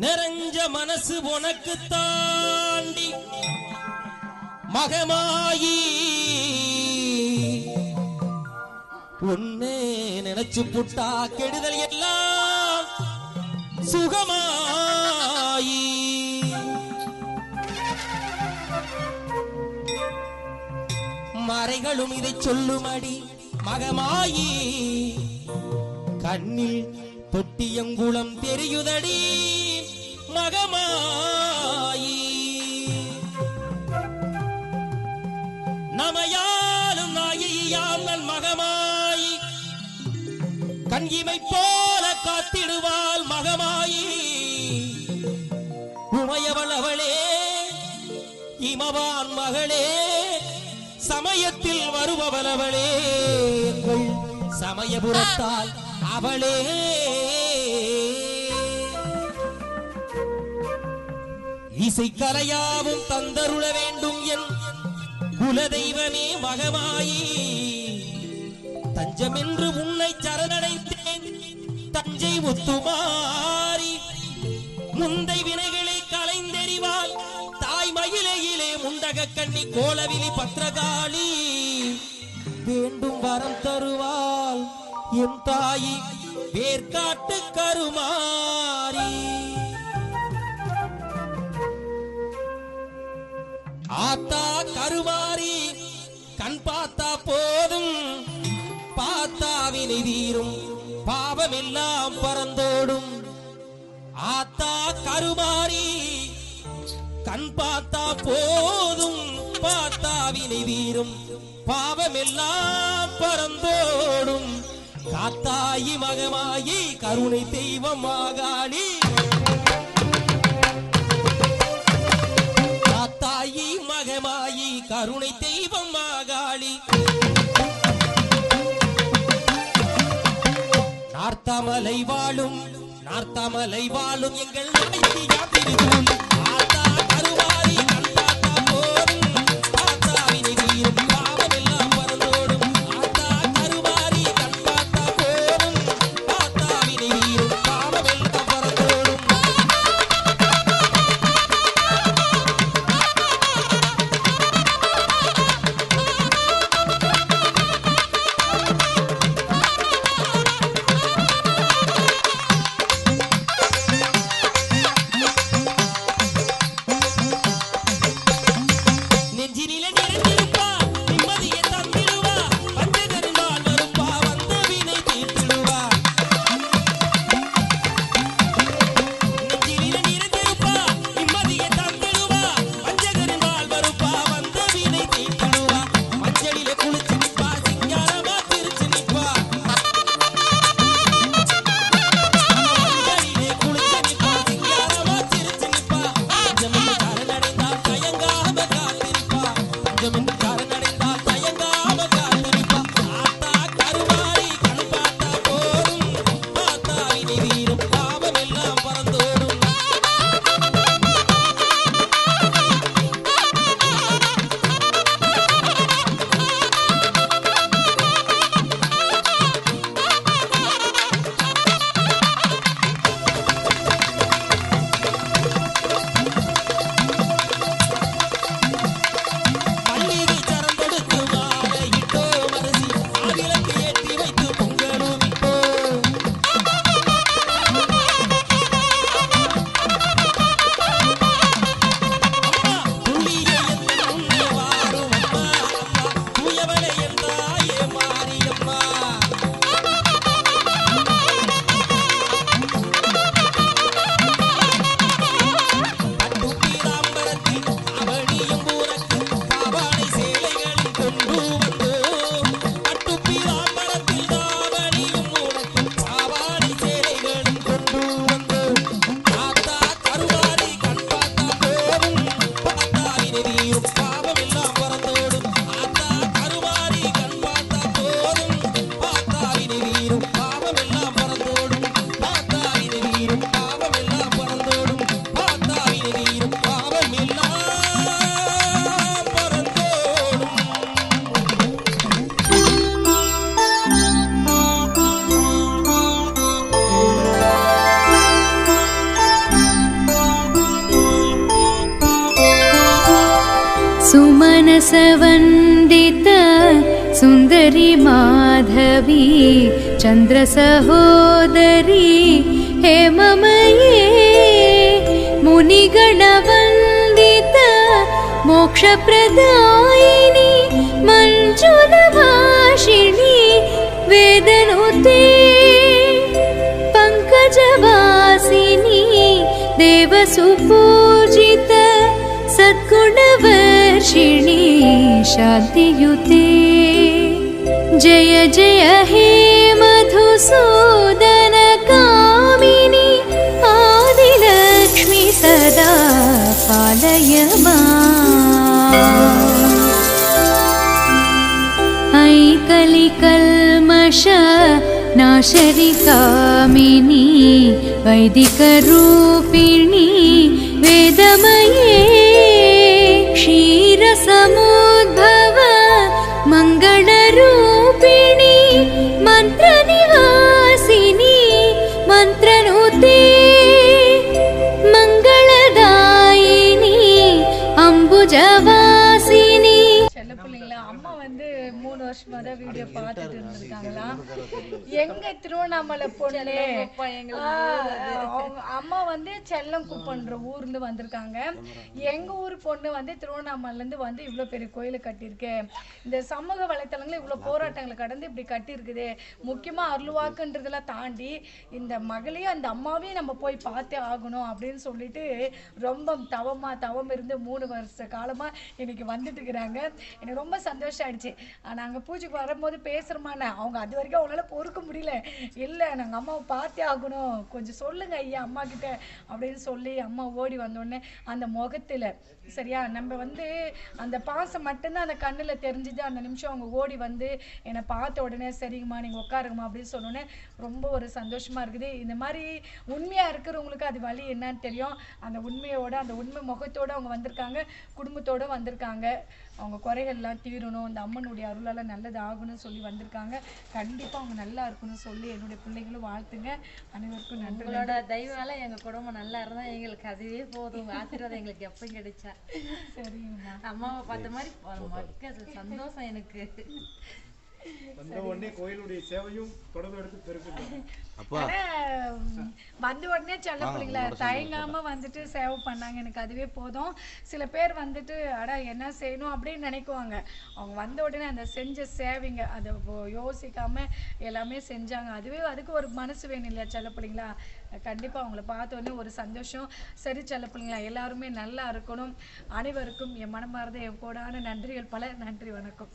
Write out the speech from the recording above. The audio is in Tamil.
நிறைஞ்ச மனசு உனக்கு தாண்டி மகமாயி. உன்னே நினைச்சு புட்டா கெடுதல் எல்லாம் சுகமாயி. மறைகளும் இதை சொல்லுமடி மகமாயி. கண்ணில் தொட்டியங்குளம் தெரியுதடி. இமவான் மகளே சமயத்தில் வருபவள் அவளே எங்கள் சமயபுரத்தால் அவளே. இசைக்கலையாவும் தந்தருள வேண்டும் என் குலதெய்வமே மகமாயி. தஞ்சமென்று உன்னை சரணடைத்தேன் தஞ்சை முத்துமாரி முந்தை வினைகளை மயிலையிலே கண்ணி கோலவிலி பத்திரகாளி. வேண்டும் வரம் தருவாள் என் தாயி வேர்காட்டு கருமாறி. ஆத்தா கருமாறி கண் பார்த்தா போதும். பார்த்தாவினை தீரும் பாவமெல்லாம் பறந்தோடும். ஆத்தா கருமாறி கண் பார்த்தா போதும் பார்த்தா வினை தீரும். பாவமெல்லாம் பறந்தோடும். காத்தாயி மகமாயி கருணை தெய்வம் மாகாளி காத்தாயி மகமாயி கருணை தெய்வம் மாகாளி நார்த்தாமலை வாழும் நார்த்தமலை வாழும் எங்கள் நாயகியா. मानसवन्दित सुन्दरि माधवी चन्द्रसहोदरी हेममये मुनिगणवन्दित मोक्षप्रदायिनि मञ्जुलभाषिणि वेदनुते पङ्कजवासिनी देवसुपूजित सद्गुणवर्षिणि शान्तियुते जय जय हे मधुसूदन कामिनि आदिलक्ष्मि सदा पालय माम्। ऐकलिकल्मष नाशरिकामिनी वैदिकरूपिणी वेदमये क्षीरसमुद्भव வந்து மூணு வருஷமா தான் வீடியோ பார்த்துட்டு இருந்திருக்காங்களா? எங்க திருவண்ணாமலை பொண்ணு? அம்மா வந்து செல்லம் குப்பன்ற ஊர்ல வந்திருக்காங்க. எங்க ஊர் பொண்ணு வந்து திருவண்ணாமலைல இருந்து வந்து இவ்வளவு பெரிய கோயிலை கட்டியிருக்கு. இந்த சமூக வலைத்தளங்கள் இவ்வளவு போராட்டங்களை கடந்து இப்படி கட்டியிருக்குது. முக்கியமா அருள்வாக்குன்றதெல்லாம் தாண்டி இந்த மகளையும் அந்த அம்மாவையும் நம்ம போய் பார்த்தே ஆகணும் அப்படின்னு சொல்லிட்டு ரொம்ப தவமா தவம் இருந்து மூணு வருஷ காலமா இன்னைக்கு வந்துட்டு இருக்கிறாங்க. எனக்கு ரொம்ப சந்தோஷம் ஆயிடுச்சு. நாங்கள் பூஜைக்கு வரும்போது பேசுகிறோமாண்ணே அவங்க அது வரைக்கும் அவங்களால பொறுக்க முடியல. இல்லை நாங்கள் அம்மாவை பார்த்தே ஆகணும். கொஞ்சம் சொல்லுங்க ஐயா அம்மா கிட்ட அப்படின்னு சொல்லி அம்மா ஓடி வந்தோடனே அந்த முகத்தில் சரியா? நம்ம வந்து அந்த பாசம் மட்டும்தான் அந்த கண்ணுல தெரிஞ்சுது. அந்த நிமிஷம் அவங்க ஓடி வந்து என்னை பார்த்த உடனே சரிங்கம்மா நீங்க உட்காருங்கம்மா அப்படின்னு சொன்னோடனே ரொம்ப ஒரு சந்தோஷமா இருக்குது. இந்த மாதிரி உண்மையா இருக்கிறவங்களுக்கு அது வழி என்னன்னு தெரியும். அந்த உண்மையோட அந்த உண்மை முகத்தோட அவங்க வந்திருக்காங்க குடும்பத்தோட வந்திருக்காங்க. அவங்க குறைகள்லாம் தீரணும். இந்த அம்மனுடைய அருளால நல்லது ஆகணும்னு சொல்லி வந்திருக்காங்க. கண்டிப்பா அவங்க நல்லா இருக்கணும்னு சொல்லி என்னுடைய பிள்ளைங்களும் வாழ்த்துங்க. அனைவருக்கும் நன்றி உங்களோட தெய்வால எங்க குடும்பம் நல்லா இருந்தா எங்களுக்கு அதுவே போதும். ஆசீர்வாதம் எங்களுக்கு எப்ப கிடைச்சா. சரிங்கம்மா. அம்மாவை பார்த்த மாதிரி சந்தோஷம் எனக்கு. வந்த உடனே கோயிலுடைய சேவையும் தொடர்பு எடுத்து பெருக்குங்க. ஆனா, ம், வந்த உடனே செல்ல பிள்ளைங்கள தயங்காம வந்துட்டு சேவை பண்ணாங்க. எனக்கு அதுவே போதும். சில பேர் வந்துட்டு அட என்ன செய்யணும் அப்படின்னு நினைக்குவாங்க. அவங்க வந்த உடனே அந்த செஞ்ச சேவைங்க அதை யோசிக்காம எல்லாமே செஞ்சாங்க. அதுவே அதுக்கு ஒரு மனசு வேணும் இல்லையா செல்ல பிள்ளைங்களா? கண்டிப்பா அவங்கள பார்த்த உடனே ஒரு சந்தோஷம். சரி செல்ல பிள்ளைங்களா எல்லாருமே நல்லா இருக்கணும். அனைவருக்கும் என் மனமார்ந்த என் கோடான நன்றிகள் பல. நன்றி வணக்கம்.